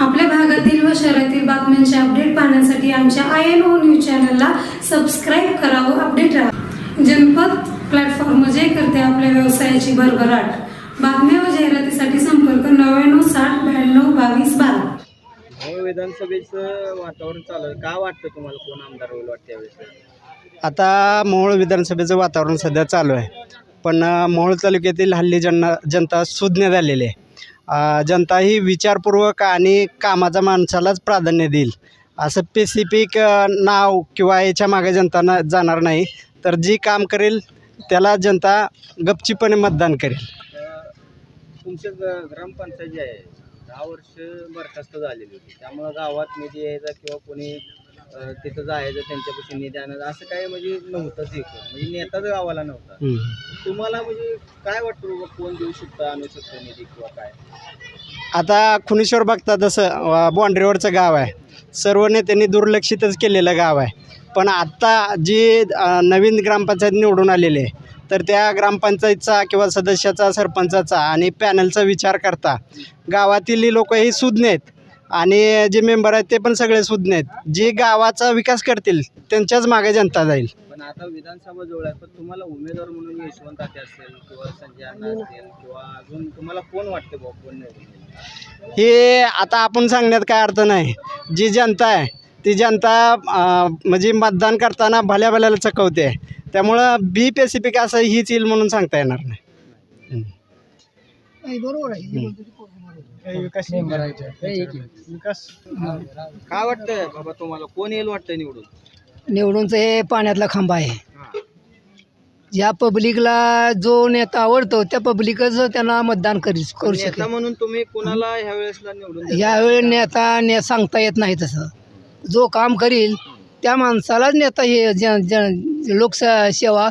आपल्या भागातील व शहरातील बातम्यांचे अपडेट पाहण्यासाठी आमच्या आय एन ओ न्यूज चॅनलला सबस्क्राईब करा व अपडेट राहा. जनपद प्लॅटफॉर्म जे करते आपल्या व्यवसायाची भरभराट. बातम्या व जाहिरातीसाठी संपर्क नव्याण्णव साठ ब्याण्णव बावीस बारा. विधानसभेचं वातावरण चालू आहे. काय वाटतं तुम्हाला कोण आमदार होईल वाटतं यावेळेस? आता मोहोळ विधानसभेचं वातावरण सध्या चालू आहे. पण मोहोळ तालुक्यातील हल्ली जनना जनता सुज्ञ झालेली आहे. जनता ही विचारपूर्वक आणि कामाचा माणसालाच प्राधान्य देईल. असं स्पेसिफिक नाव किंवा याच्या मागे जनता न जाणार नाही. तर जी काम करेल त्याला जनता गपचीपणे मतदान करेल. तर ग्रामपंचायत जे आहे दहा वर्ष बरखास्त झालेली होती. त्यामुळं गावात निधी यायचा किंवा कोणी अं, तिथं जायचं त्यांच्यापासून निधी आणायचं असं काय म्हणजे नव्हतंच इकडं म्हणजे नेताच गावाला नव्हता. तुम्हाला म्हणजे काय वाटतं बाबा कोण देऊ शकतं आणू शकतं निधी किंवा काय? आता खुनेश्वर बघता तसं बाँड्रीवरचं गाव आहे. सर्व नेत्यांनी दुर्लक्षितच केलेलं गाव आहे. पण आत्ता जी अ, नवीन ग्रामपंचायत निवडून आलेली आहे तर त्या ग्रामपंचायतचा किंवा सदस्याचा सरपंचाचा आणि पॅनलचा विचार करता गावातील लोक ही सुज्ञ आहेत. आणि जे मेंबर आहेत ते पण सगळे सुज्ञ आहेत. जे गावाचा विकास करतील त्यांच्याच मागे जनता जाईल. पण आता विधानसभा जवळ आहे पण तुम्हाला उमेदवार म्हणून यशवंत तात्या असेल किंवा संजय अण्णा असतील किंवा अजून तुम्हाला कोण वाटतं बाबा कोण निवडून येईल? हे आता आपण सांगण्यात काय अर्थ नाही. जी जनता आहे ती जनता अं, म्हणजे मतदान करताना भल्या भल्याला चकवते. त्यामुळं बी पेसिफिक असं हीच येईल म्हणून सांगता येणार नाही. काय वाटतंय बाबा तुम्हाला? कोण येईल वाटतं निवडून? निवडूनचं हे पाण्यातला खांबा आहे. ज्या पब्लिकला जो नेता आवडतो त्या पब्लिकच त्यांना मतदान करू करू नेता शकेल म्हणून तुम्ही कोणाला ह्या वेळेसला निवडून? यावेळी नेता ने सांगता येत नाही तसं. जो काम करील त्या माणसालाच नेता हे ज- ज- लोकसेवा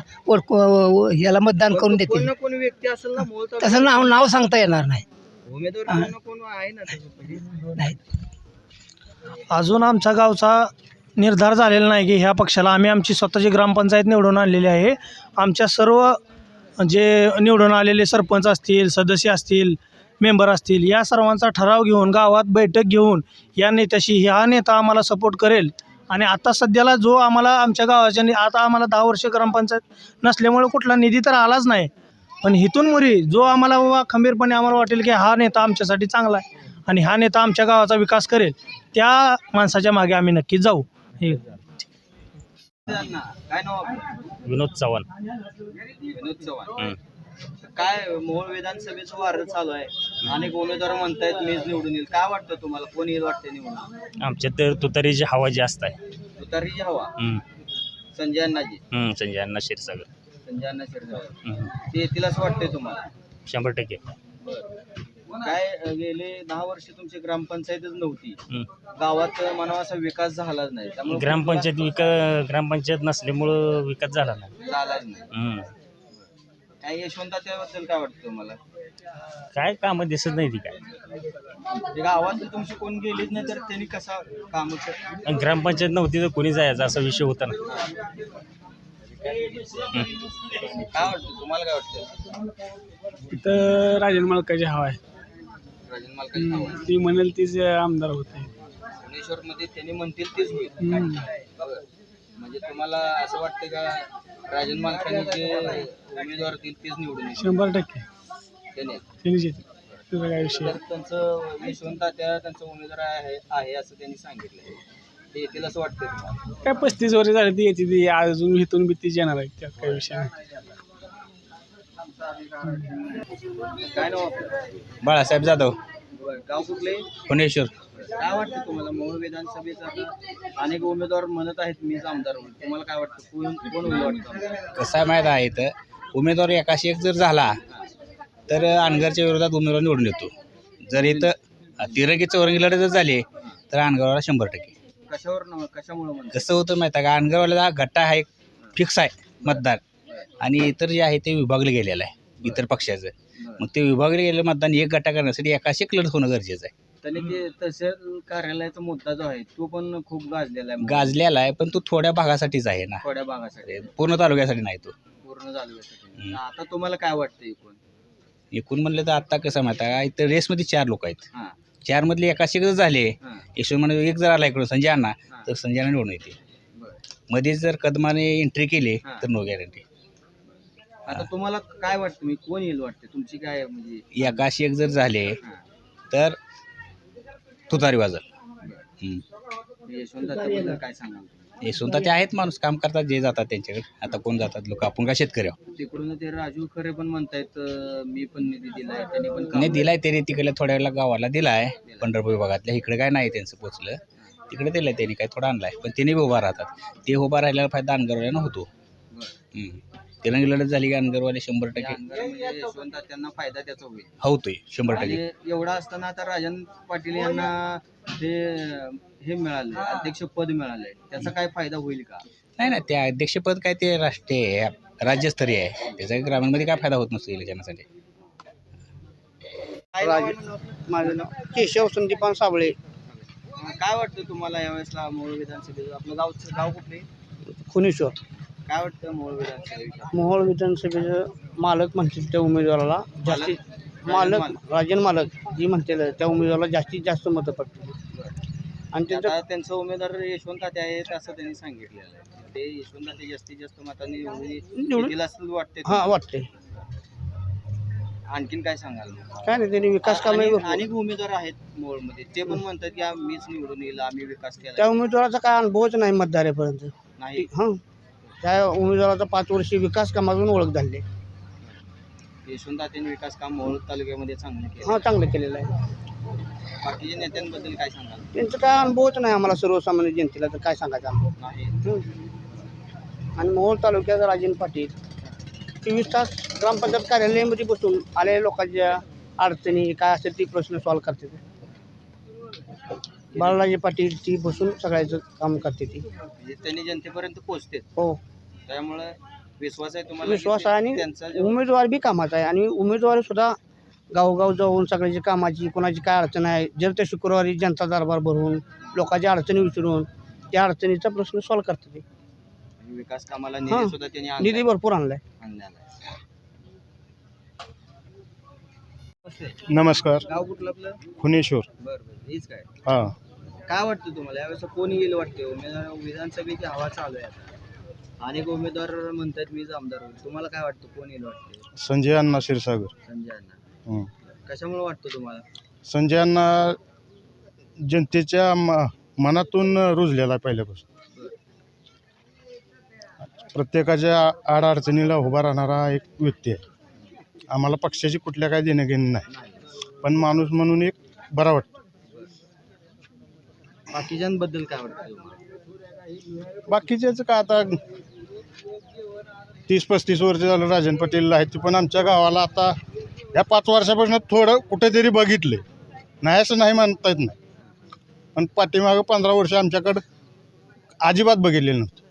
याला मतदान करून देतील. कोण व्यक्ती असेल ना मोल तसं नाव नाव सांगता येणार नाही. उमेदवार कोण ना कोण आहे ना तसं. नाही. अजून आमच्या गावचा निर्धार झालेला नाही की ह्या पक्षाला आम्ही आमची स्वतःची ग्रामपंचायत निवडून आणलेली आहे आमच्या सर्व जे निवडून आलेले सरपंच असतील सदस्य असतील मेंबर असतील या सर्वांचा ठराव घेऊन गावात बैठक घेऊन या नेत्याशी हा नेता आम्हाला सपोर्ट करेल. आणि आता सध्याला जो आम्हाला आमच्या गावाच्या नि- आता आम्हाला दहा वर्ष ग्रामपंचायत नसल्यामुळे कुठला निधी तर आलाच नाही. पण हिथून मुरी जो आम्हाला बाबा खंबीरपणे आम्हाला वाटेल की हा नेता आमच्यासाठी चांगला आहे आणि हा नेता आमच्या गावाचा विकास करेल त्या माणसाच्या मागे आम्ही नक्कीच जाऊ. हे? विनोद चव्हाण. विनोद चव्हाण. काय मोहोळ विधानसभेचं वार चालू आहे? अनेक उमेदवार म्हणतायत मीच निवडून येईल. काय वाटतं तुम्हाला? कोण येईल वाटतं निवडून? आमच्या तर तुतारीची हवा जास्त आहे. तुतारीची हवा? हं, संजय अण्णाजी संजय अण्णा क्षीरसागर. संजय अण्णा शिरसागर ते येतील असं वाटतंय तुम्हाला? शंभर टक्के. काय अं, गेले दहा वर्ष तुमची ग्रामपंचायतच नव्हती. गावात म्हणावा असा विकास झालाच नाही. त्यामुळे ग्रामपंचायत विक ग्रामपंचायत नसल्यामुळं विकास झाला नाही. झालाच नाही. काय यशवंत त्याबद्दल काय वाटतं तुम्हाला? काय कामं दिसत नाही ती काय. म्हणजे गावात तुमची कोण गेलीच नाही तर त्यांनी कसा काम आणि ग्रामपंचायत नव्हती तर कोणी जायचं असा विषय होता ना. काय वाटतं तुम्हाला काय वाटतं? तिथं राजन मालकाची हवा आहे. राजन मालकाची आहे. ती म्हणेल तीच आमदार होते. भुवनेश्वर मध्ये त्यांनी म्हणतील तेच होईल. म्हणजे तुम्हाला असं वाटतं का राजन मालकांनी जे उमेदवार देईल तेच निवडून येईल शंभर टक्के. त्याने. त्यांनीच येते तुझा काय विषय? तर त्यांचं यशवंत त्या त्यांचा उमेदवार आहे आहे असं त्यांनी सांगितलं ते येतील असं वाटतं तुम्हाला. काय पस्तीस वर्ष झाली ती याची ती अजून इथून बी तीच येणार आहे त्यात काही विषय नाही. काय नाव आपलं? बाळासाहेब जाधव. बरं. गाव कुठले? पुणेश्वर काय वाटतं तुम्हाला? मोहोळ विधानसभेचा आता अनेक उमेदवार म्हणत आहेत मीच आमदार तुम्हाला काय वाटतं? कोण कोण होईल वाटतं कसं आहे माहीत आहे तर उमेदवार एकाशी एक जर झाला तर अनगरच्या विरोधात उमेदवार निवडून येतो. जर इथं तिरंगी चौरंगी लढत जर झाली तर अनगरवाला शंभर टक्के. कशावर न- कशामुळे म्हणतात? कसं होतं माहीत आहे का? अनगरवाल्याचा गट्टा हा एक फिक्स आहे मतदार आणि इतर जे आहे ते विभागलं गेलेलं आहे. इतर पक्षाचं. मग ते विभागलं गेलेलं मतदान एक गट्टा करण्यासाठी एकाशी एक लढत होणं गरजेचं आहे. त्याने ते तहसील कार्यालयाचा मुद्दा जो आहे तो पण खूप गाजलेला आहे गाजलेला आहे पण तो थोड्या भागासाठीच आहे ना. थोड्या भागासाठी. पूर्ण तालुक्यासाठी नाही तो. पूर्ण झालं आता तुम्हाला काय वाटतं एकूण? एकूण म्हणलं तर आत्ता कसं माहीत आहे इथं रेसमध्ये चार लोक आहेत. हा. चारमधले एकाशी जर झाले. हां. यशवंतमध्ये एक जर आला इकडून संजय अण्णा हां. तर संजय अण्णा निवडून येते बरं. मध्ये जर कदमाने एंट्री केली. तर नो गॅरंटी आता तुम्हाला काय वाटतं? मी कोण येईल वाटते? तुमची काय म्हणजे एकाशी एक जर झाले हां. तर तुतारी वाजल. हम्म. यशवंत काय सांगाल? तुम्ही? यशवंत ते आहेत माणूस काम करतात जे जातात त्यांच्याकडे. आता कोण जातात लोक? आपण का शेतकरी आहोत? तिकडून ते राजू खरे पण म्हणतायत अं, मी पण निधी दिलाय त्यांनी पण काम नाही दिलाय त्याने तिकडल्या थोड्या वेळेला गावाला दिलाय. पंढरपूर विभागातल्या. इकडे काय नाही त्यांचं पोचलं. तिकडे दिलंय त्यांनी काय थोडा आणलाय. पण त्यांनी बी उभा राहतात. ते उभा राहिल्याला फायदा अनगरवाल्यानं होतो. बरं. हम्म. तिरंगी लढत झाली की अनगरवाले शंभर टक्के? म्हणजे त्यांना फायदा त्याचा होईल. होतोय शंभर टक्के. आणि एवढा असताना आता राजन पाटील यांना ते हे मिळालं अध्यक्ष पद मिळालंय. त्याचा काय फायदा होईल का? नाही ना ते अध्यक्षपद काय ते राष्ट्रीय आहे, राज्यस्तरीय आहे. त्याचा ग्रामीणमध्ये काय फायदा होत नसतो इलेक्शनासाठी काय नाव? माझं नाव केशव संदीपान साबळे. काय वाटतं तुम्हाला यावेळेसला मोहोळ विधानसभेचं? आपलं गावचं गाव कुठले खुनेश्वर. काय वाटतं मोहोळ विधानसभेच्या मोहोळ विधानसभेचं मालक म्हणतील त्या उमेदवाराला जास्तीत मालक राजन मालक. जी म्हणतील त्या उमेदवाराला जास्तीत जास्त मतं पडतील. आणि त्यांचं आता त्यांचं उमेदवार यशवंत तात्या आहेत असं त्यांनी सांगितलेलं आहे. ते यशवंत तात्या जास्तीत जास्त मतांनी निवडून असं वाटते. हां वाटते. आणखीन काय सांगाल काय नाही त्यांनी विकास कामे आणि- अनेक उमेदवार आहेत मोहोळमध्ये. ते पण म्हणतात की आ- मीच निवडून येईल आम्ही विकास त्या केला उमेदवाराचा काय अनुभवच नाही मतदारापर्यंत. नाही. हां. त्या उमेदवाराचा पाच वर्षी विकास कामातून ओळख झाली. यशवंत तात्यांनी विकास काम मोहोळ तालुक्यामध्ये चांगलं केलं. हां चांगलं केलेलं आहे. बाकीच्या नेत्यांबद्दल काय सांगाल? त्यांचं काय अनुभवच नाही आम्हाला सर्वसामान्य जनतेला तर काय सांगायचं अनुभव नाही. हं. आणि मोहोळ तालुक्याचा राजन पाटील चोवीस तास ग्रामपंचायत कार्यालयामध्ये बसून आलेल्या लोकांच्या अडचणी काय असेल ती प्रश्न सॉल्व करते ते. बाळराजे पाटील ती बसून सगळ्याचं काम करते ती. म्हणजे त्यांनी जनतेपर्यंत पोहोचते हो. त्यामुळे विश्वास आहे तुम्हाला विश्वास आहे आणि त्यांचा जो- उमेदवार बी कामाचा आहे. आणि उमेदवार सुद्धा गावोगाव जाऊन सगळ्याची कामाची कोणाची काय अडचण आहे जर ते शुक्रवारी जनता दरबार भरून लोकांच्या अडचणी विचारून त्या अडचणीचा प्रश्न सॉल्व करते ते. विकास कामाला हां. निधी सुद्धा त्यांनी आणलाय- निधी भरपूर आणलाय. आणलेला आहे. नमस्कार. गाव कुठलं आपलं? खुनेश्वर बरं बरं हेच काय. हां. काय वाटतं तुम्हाला? यावेळेस कोण येईल वाटते? उमेदवार विधानसभेची हवा चालू आहे आता. अनेक उमेदवार म्हणतात मीच आमदार होईल. तुम्हाला काय वाटतं? कोण येईल वाटते? संजय अण्णा क्षीरसागर. संजय अण्णा. हं. कशामुळे वाटतं तुम्हाला? संजय अण्णा जनतेच्या म मनातून रुजलेला आहे पहिल्यापासून. प्रत्येकाच्या आडअडचणीला उभा राहणारा एक व्यक्ती आहे. आम्हाला पक्षाची कुठल्या काय देणं घेणं नाही. पण माणूस म्हणून एक बरा वाटतो. बाकीच्यांबद्दल काय वाटतं तुम्हाला? बाकीच्याच का आता तीस पस्तीस वर्ष झालं राजन पाटील आहेत ते पण आमच्या गावाला आता या पाच वर्षापासून थोडं कुठेतरी बघितले नाही असं नाही म्हणता येत नाही. पण पाठीमागं पंधरा वर्ष आमच्याकडं अजिबात बघितलेलं नव्हतं.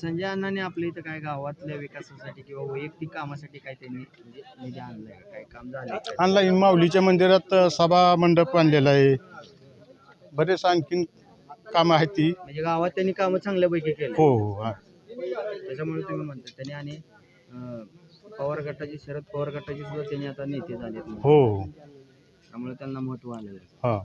संजय अण्णाने आपल्या इथं काय गावातल्या विकासासाठी किंवा वैयक्तिक कामासाठी काय त्यांनी म्हणजे निधी आणलाय? का? काय काम झालंय? का? आणला माऊलीच्या मंदिरात अ, सभा मंडप आणलेला आहे. बरेच आणखीन कामं आहेत ती. म्हणजे गावात त्यांनी कामं चांगल्यापैकी केले. हो हो हा. त्याच्यामुळे तुम्ही म्हणता त्यांनी आणि अं, पवार गटाची शरद पवार गटाची सुद्धा त्यांनी आता नेते झाले हो हो. त्यामुळे त्यांना महत्त्व आलेलं आहे. हां.